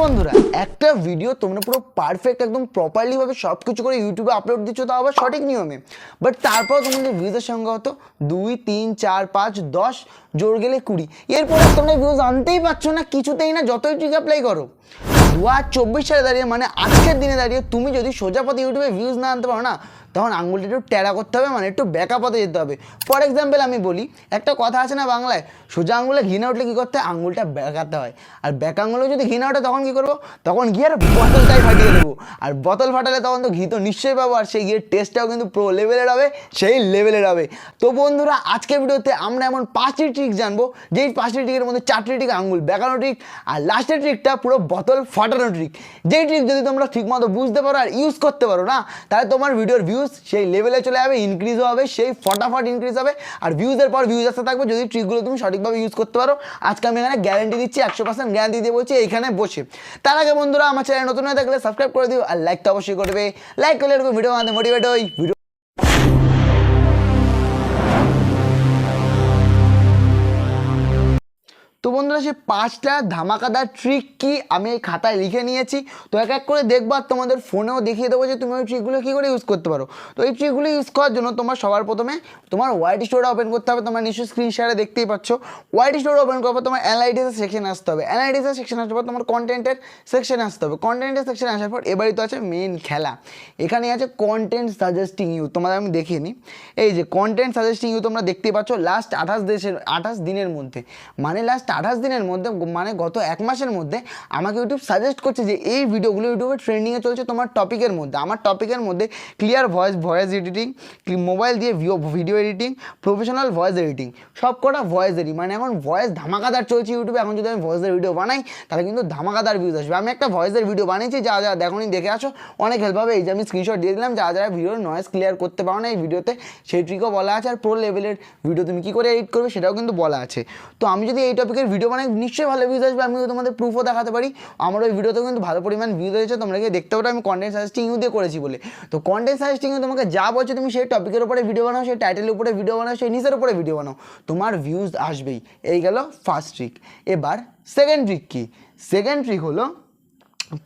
বন্ধুরা, একটা ভিডিও তোমরা পুরো পারফেক্ট একদম প্রপারলি ভাবে সব কিছু করে ইউটিউবে আপলোড দিচ্ছ, তাও আবার সঠিক নিয়মে। বাট তারপর তোমাদের ভিউজের সংখ্যা হতো দুই, তিন, চার, পাঁচ, দশ, জোর গেলে কুড়ি। এরপরে তোমরা ভিউজ আনতেই পারছ না, কিছুতেই না, যতই ট্রিক অ্যাপ্লাই করো। দু হাজার চব্বিশ সালে দাঁড়িয়ে মানে আজকের দিনে দাঁড়িয়ে, তুমি যদি সোজা পথে ইউটিউবে ভিউজ না আনতে পারো না তখন আঙুলটা একটু টেরা করতে হবে মানে একটু ব্যাকা পথে যেতে হবে। ফর এক্সাম্পল আমি বলি, একটা কথা আছে না বাংলায়, সোজা আঙুলে ঘি না উঠলে কী করতে হয়? আঙুলটা বেঁকাতে হয়। আর ব্যাকা আঙুলে যদি ঘি না ওঠে, তখন কী করব? তখন গিয়ে আর বোতলটাই ফাটিয়ে দেবো। আর বোতল ফাটালে তখন তো ঘি তো নিশ্চয়ই পাবো, আর সেই ঘিয়ের টেস্টটাও কিন্তু প্রো লেভেলের হবে, সেই লেভেলের হবে। তো বন্ধুরা, আজকের ভিডিওতে আমরা এমন পাঁচটি ট্রিক জানব, যেই পাঁচটি ট্রিকের মধ্যে চারটি ট্রিক আঙুল বেঁকানো ট্রিক আর লাস্টের ট্রিকটা পুরো বোতল ফাটানো ট্রিক যেই ট্রিক যদি তোমরা ঠিকমতো বুঝতে পারো আর ইউজ করতে পারো না, তাহলে তোমার ভিডিওর ভিউজ সেই লেভেলে চলে যাবে ইনক্রিজও হবে, সেই ফটাফট ইনক্রিজ হবে। আর ভিউজের পর ভিউজ আসতে থাকবে, যদি ট্রিকগুলো তুমি সঠিকভাবে ইউজ করতে পারো। আজকে আমি এখানে গ্যারেন্টি দিচ্ছি, একশো পার্সেন্ট গ্যারান্টি দিয়ে বলছি এখানে বসে। তার আগে বন্ধুরা, আমার চ্যানেল নতুন হয়ে থাকলে সাবস্ক্রাইব করে দিও, আর লাইক তো অবশ্যই করবে। লাইক করলে এরকম ভিডিও আমাদের মোটিভেট হই। ভিডিও বন্ধুরা সে পাঁচটা ধামাকাদার ট্রিক কি আমি এই খাতায় লিখে নিয়েছি। তো এক এক করে দেখব আর তোমাদের ফোনেও দেখিয়ে দেবো যে তুমি ওই ট্রিকগুলো কী করে ইউজ করতে পারো। তো এই ট্রিকগুলো ইউজ করার জন্য তোমার সবার প্রথমে তোমার ওয়াইট স্টোরটা ওপেন করতে হবে। তোমার নিশ্চয়ই স্ক্রিন শেয়ারে দেখতেই পাচ্ছ। ওয়াইট স্টোর ওপেন করার পর তোমার অ্যানালাইটিসের সেকশন আসতে হবে। অ্যানালাইটিসের সেকশন আসার পর তোমার কন্টেন্টের সেকশনে আসতে হবে। কন্টেন্টের সেকশনে আসার পর এবারই তো আছে মেন খেলা। এখানে আছে কন্টেন্ট সাজেস্টিং ইউ তোমাদের আমি দেখিয়ে নিই। এই যে কন্টেন্ট সাজেস্টিং ইউ তোমরা দেখতেই পাচ্ছ লাস্ট আঠাশ দেশের, আঠাশ দিনের মধ্যে। মানে লাস্ট আঠাশ দিনের মধ্যে মানে গত এক মাসের মধ্যে আমাকে ইউটিউব সাজেস্ট করছে যে এই ভিডিওগুলো ইউটিউবে ট্রেন্ডিংয়ে চলছে তোমার টপিকের মধ্যে। আমার টপিকের মধ্যে clear voice voice editing mobile দিয়ে ভিও video editing professional voice editing সব কটা ভয়েস এডিটিং মানে এখন ভয়েস ধামাকাদার চলছে ইউটিউবে এখন যদি আমি ভয়েসের ভিডিও বানাই, তাহলে কিন্তু ধামাকাদার ভিউজ আসবে। আমি একটা ভয়েসের ভিডিও বানিয়েছি, যা যা দেখুনি দেখে আসো। অনেক হেল্প হবে, এই যে আমি স্ক্রিনশট দিয়ে দিলাম, যা যারা ভিডিওর নয়েজ ক্লিয়ার করতে পারো না এই ভিডিওতে সেই ট্রিকও বলা আছে। আর প্রো লেভেলের ভিডিও তুমি কী করে এডিট করবে, সেটাও কিন্তু বলা আছে। তো আমি যদি এই টপিকের ভিডিও বানাই, নিশ্চয়ই ভালো ভিউজ আসবে আমি তোমাদের প্রুফও দেখাতে পারি। আমার ওই ভিডিওতেও কিন্তু ভালো পরিমাণ ভিউজ হয়েছে তোমরা গিয়ে দেখতে পারো, আমি কন্টেন্ট সাজেস্টিং ইউ দিয়ে করেছি বলে। তো কন্টেন্ট সাজেস্টিং তোমাকে যা বলছে, তুমি সেই টপিকের উপরে ভিডিও বানাও, সেই টাইটেলের উপরে ভিডিও বানাও, সেই নিচের উপরে ভিডিও বানাও। তোমার ভিউজ আসবেই। এই গেল ফার্স্ট ট্রিক এবার সেকেন্ড ট্রিক কী? সেকেন্ড ট্রিক হলো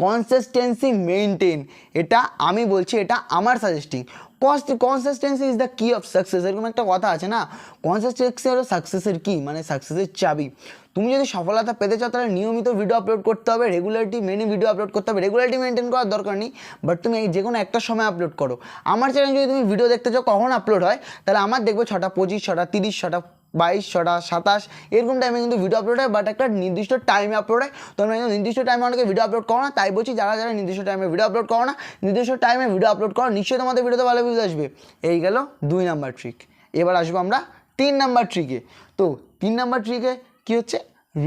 কনসিস্টেন্সি মেনটেন এটা আমি বলছি, এটা আমার suggesting cost consistency is the key of success এরকম একটা কথা আছে না? কনসিস্টেন্সি হলো সাকসেসের কি? মানে সাকসেসের চাবি। তুমি যদি সফলতা পেতে চাও, তাহলে নিয়মিত ভিডিও আপলোড করতে হবে রেগুলারিটি মেনে ভিডিও আপলোড করতে হবে। রেগুলারিটি মেনটেন করার দরকার নেই বাট তুমি যে কোনো একটা সময় আপলোড করো। আমার চ্যানেল যদি তুমি ভিডিও দেখতে চাও, কখন আপলোড হয়? তাহলে আমার দেখবে ছটা, পঁচিশ ছটা, তিরিশ ছটা বাইশ, ছটা, সাতাশ, এরকম টাইমে কিন্তু ভিডিও আপলোড হয় বাট একটা নির্দিষ্ট টাইমে আপলোড হয়। তোমরা কিন্তু নির্দিষ্ট টাইমে অনেকে ভিডিও আপলোড করো না, তাই বলছি যারা যারা নির্দিষ্ট টাইমে ভিডিও আপলোড করো না, নির্দিষ্ট টাইমে ভিডিও আপলোড করো, নিশ্চয়ই তোমাদের ভিডিওতে ভালো ভিউজ আসবে। এই গেল দুই নাম্বার ট্রিক এবার আসব আমরা তিন নাম্বার ট্রিকে তো তিন নাম্বার ট্রিকে কী হচ্ছে?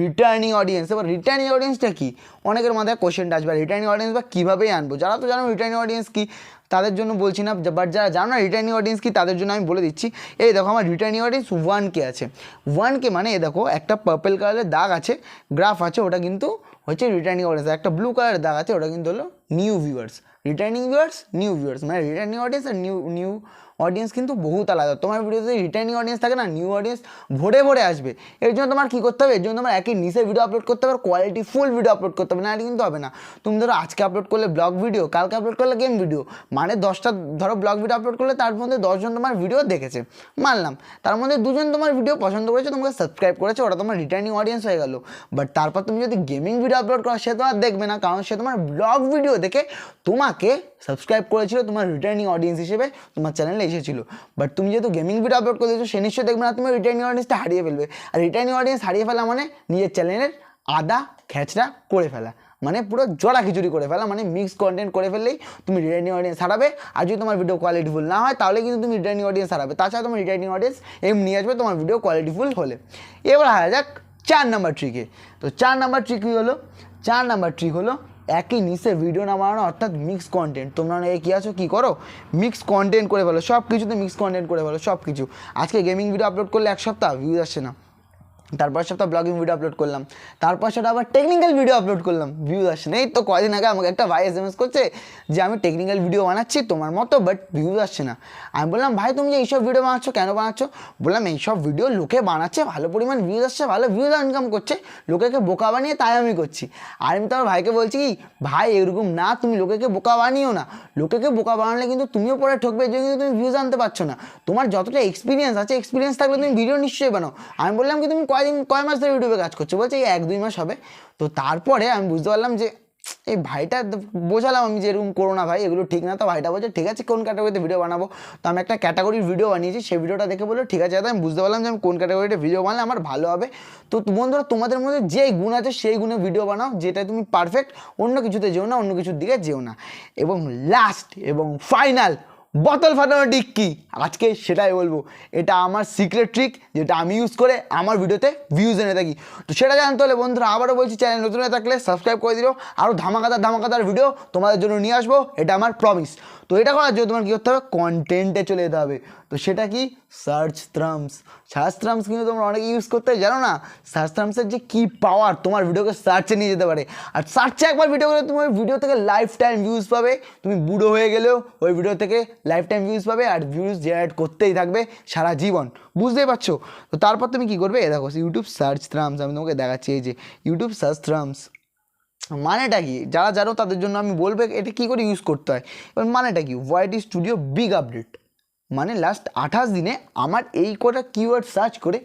রিটার্নিং অডিয়েন্স এবার রিটার্নিং অডিয়েন্সটা কী? অনেকের মাথায় কোশ্চেনটা আসবে রিটার্নিং অডিয়েন্স বা কীভাবে আনব? যারা তো জানো রিটার্নিং অডিয়েন্স কি, তাদের জন্য বলছি না বাট যারা জানো না রিটার্নিং অডিয়েন্স কি, তাদের জন্য আমি বলে দিচ্ছি, এই দেখো আমার রিটার্নিং অডিয়েন্স ওয়ান কে আছে। ওয়ান কে মানে এ দেখো, একটা পার্পেল কালারের দাগ আছে গ্রাফ আছে, ওটা কিন্তু হচ্ছে রিটার্নিং অডিয়েন্স একটা ব্লু কালারের দাগ আছে, ওটা কিন্তু হলো new viewers returning viewers new viewers মানে রিটার্নিং অডিয়েন্স আর নিউ নিউ অডিয়েন্স কিন্তু বহুত আলাদা। তোমার ভিডিওতে রিটার্নিং অডিয়েন্স থাকে না নিউ অডিয়েন্স ভরে ভরে আসবে। এর জন্য তোমার কী করতে হবে? এর জন্য তোমার একই নিচে ভিডিও আপলোড করতে হবে কোয়ালিটি ফুল ভিডিও আপলোড করতে হবে। না এটা কিন্তু হবে না। তুমি ধরো আজকে আপলোড করলে ব্লগ ভিডিও কালকে আপলোড করলে গেম ভিডিও মানে দশটা, ধরো ব্লগ ভিডিও আপলোড করলে তার মধ্যে দশজন তোমার ভিডিও দেখেছে। মানলাম। তার মধ্যে দুজন তোমার ভিডিও পছন্দ করেছে, তোমাকে সাবস্ক্রাইব করেছে ওটা তোমার রিটার্নিং অডিয়েন্স হয়ে গেল। বাট তারপর তুমি যদি গেমিং ভিডিও আপলোড করো, সে তো আর দেখবে না। কারণ সে তোমার ব্লগ ভিডিও দেখে তোমাকে সাবস্ক্রাইব করেছিল তোমার রিটার্নিং অডিয়েন্স হিসেবে তোমার চ্যানেলে এসেছিল। বাট তুমি যেহেতু গেমিং ভিডিও আপলোড করে সে নিশ্চয়ই দেখবে না, তুমি রিটার্নিং অডিয়েন্সটা হারিয়ে ফেলবে। আর রিটার্নিং অডিয়েন্স হারিয়ে ফেলা মানে নিজের চ্যানেলের আদা খেচড়া করে ফেলা। মানে পুরো জড়া খিচুড়ি করে ফেলা মানে মিক্স কন্টেন্ট করে ফেললেই তুমি রিটার্নিং অডিয়েন্স হারাবে। আর যদি তোমার ভিডিও কোয়ালিটিফুল না হয়, তাহলে কিন্তু তুমি রিটার্নিং অডিয়েন্স হারাবে। তাছাড়া তোমার রিটার্নিং অডিয়েন্স এমনি আসবে, তোমার ভিডিও কোয়ালিটিফুল হলে। এবার হারা যাক চার নাম্বার ট্রিকে তো চার নাম্বার ট্রিক কী হলো? চার নাম্বার ট্রিক হলো একই নিচে ভিডিও না বানানো, অর্থাৎ মিক্স কন্টেন্ট তোমরা এ কী আছো? কী করো? মিক্স কন্টেন্ট করে ফেলো। সব কিছুতে মিক্স কন্টেন্ট করে ফেলো সব কিছু আজকে গেমিং ভিডিও আপলোড করলে এক সপ্তাহ ভিউজ আসছে না। তারপর সপ্তাহ ব্লগিং ভিডিও আপলোড করলাম। তারপর সেটা আবার টেকনিক্যাল ভিডিও আপলোড করলাম। ভিউজ আসছে না এই তো কয়দিন আগে আমাকে একটা ভাই এস এম এস করছে যে, আমি টেকনিক্যাল ভিডিও বানাচ্ছি তোমার মতো বাট ভিউজ আসছে না। আমি বললাম, ভাই, তুমি যে এইসব ভিডিও বানাচ্ছ, কেন বানাচ্ছ? বললাম, এইসব ভিডিও লোকে বানাচ্ছে, ভালো পরিমাণ ভিউজ আসছে, ভালো ভিউজ ইনকাম করছে, লোকেকে বোকা বানিয়ে তাই আমি করছি। আর আমি তো আমার ভাইকে বলছি কি, ভাই, এরকম না, তুমি লোকেকে বোকা বানিও না। লোকেকে বোকা বানালে কিন্তু তুমিও পরে ঠকবে, যে কিন্তু তুমি ভিউজ আনতে পারছ না। তোমার যতটা এক্সপিরিয়েন্স আছে এক্সপিরিয়েন্স থাকলে তুমি ভিডিও নিশ্চয়ই বানাও। আমি বললাম কি, তুমি কয়দিন, কয় মাস ধরে ইউটিউবে কাজ করছে, বলছে এই এক, দুই মাস হবে। তো তারপরে আমি বুঝতে পারলাম যে, এই ভাইটা বোঝালাম আমি যে এরকম করো না ভাই, এগুলো ঠিক না। তো ভাইটা বলছে, ঠিক আছে, কোন ক্যাটাগরিতে ভিডিও বানাবো? তো আমি একটা ক্যাটাগরির ভিডিও বানিয়েছি, সেই ভিডিওটা দেখে বলল, ঠিক আছে, দাদা, আমি বুঝতে পারলাম যে আমি কোন ক্যাটাগরিতে ভিডিও বানালে আমার ভালো হবে। তো বন্ধুরা, তোমাদের মধ্যে যে গুণ আছে, সেই গুণে ভিডিও বানাও যেটা তুমি পারফেক্ট অন্য কিছুতে যেও না, অন্য কিছুর দিকে যেও না। এবং লাস্ট এবং ফাইনাল বোতল ফাটানো ট্রিক কী? আজকে সেটাই বলব। এটা আমার সিক্রেট ট্রিক যেটা আমি ইউজ করে আমার ভিডিওতে ভিউজ এনে থাকি। তো সেটা জানতে হলে বন্ধুরা আবারও বলছি চ্যানেল নতুন হয়ে থাকলে সাবস্ক্রাইব করে দিও। আরও ধামাকাদার ধামাকাদার ভিডিও তোমাদের জন্য নিয়ে আসব। এটা আমার প্রমিস তো এটা করার জন্য তোমার কী করতে হবে? কন্টেন্টে চলে যেতে হবে। তো সেটা কি? সার্চ থ্রামস সার্চ থ্রামস কিন্তু তোমরা অনেকে ইউজ করতে জানো না? সার্চ থ্রামসের যে কী পাওয়ার তোমার ভিডিওকে সার্চে নিয়ে যেতে পারে। আর সার্চে একবার ভিডিও করে তুমি ওই ভিডিও থেকে লাইফ টাইম ভিউজ পাবে। তুমি বুড়ো হয়ে গেলেও ওই ভিডিও থেকে লাইফ টাইম ভিউজ পাবে আর ভিউজ জেনারেট করতেই থাকবে সারা জীবন। বুঝতেই পারছ? তো তারপর তুমি কী করবে? এ দেখো ইউটিউব সার্চ থ্রামস আমি তোমাকে দেখাচ্ছি। এই যে ইউটিউব সার্চ থ্রামস মানেটা কি? যারা জানো তাদের জন্য আমি বলব, এটা কী করে ইউজ করতে হয়? এবার মানেটা কি? ওয়াইটি স্টুডিও বিগ আপডেট মানে লাস্ট আঠাশ দিনে আমার এই কটা কিওয়ার্ড সার্চ করে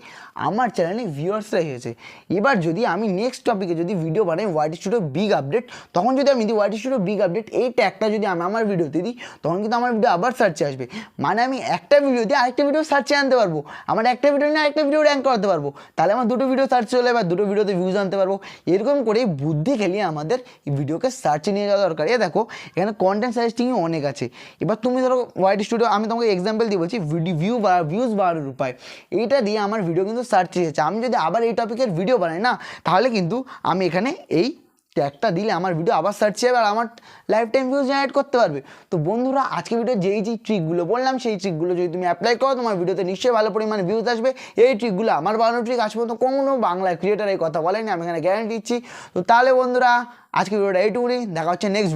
আমার চ্যানেলে ভিউয়ার্সরা এসেছে। এবার যদি আমি নেক্সট টপিকে যদি ভিডিও বানাই ওয়াইটি স্টুডিও বিগ আপডেট তখন যদি আমি দিই ওয়াইটি স্টুডিও বিগ আপডেট এই ট্যাগটা যদি আমি আমার ভিডিওতে দিই, তখন কিন্তু আমার ভিডিও আবার সার্চে আসবে। মানে আমি একটা ভিডিও দিয়ে আরেকটা ভিডিও সার্চে আনতে পারব। আমার একটা ভিডিও নিয়ে আরেকটা ভিডিও র্যাঙ্ক করাতে পারব। তাহলে আমার দুটো ভিডিও সার্চ চলে এবার দুটো ভিডিওতে ভিউজ আনতে পারব। এরকম করে বুদ্ধি খেলিয়ে আমাদের ভিডিওকে সার্চে নিয়ে যাওয়া দরকার। এ দেখো, এখানে কন্টেন্ট সাজেস্টিংই অনেক আছে। এবার তুমি ধরো ওয়াইড স্টুডিও আমি তোমাকে এক্সাম্পল দিয়ে বলছি ভিউ ভিউজ বাড়ানোর উপায় এইটা দিয়ে আমার ভিডিও কিন্তু সার্চে এসেছে আমি যদি আবার এই টপিকের ভিডিও বানাই না, তাহলে কিন্তু আমি এখানে এই ট্যাগটা দিলে আমার ভিডিও আবার সার্চ যাবে আর আমার লাইফ টাইম ভিউজ জেনারেট করতে পারবে। তো বন্ধুরা আজকে ভিডিও যেই যেই ট্রিকগুলো বললাম, সেই ট্রিকগুলো যদি তুমি অ্যাপ্লাই করো, তোমার ভিডিওতে নিশ্চয়ই ভালো পরিমাণে ভিউজ আসবে। এই ট্রিকগুলো আমার বানানো ট্রিক আজ পর্যন্ত কোনো বাংলা ক্রিয়েটার এই কথা বলেনি, আমি এখানে গ্যারান্টি দিচ্ছি। তো তাহলে বন্ধুরা আজকে ভিডিওটা এইটুকুনি। দেখা হচ্ছে নেক্সট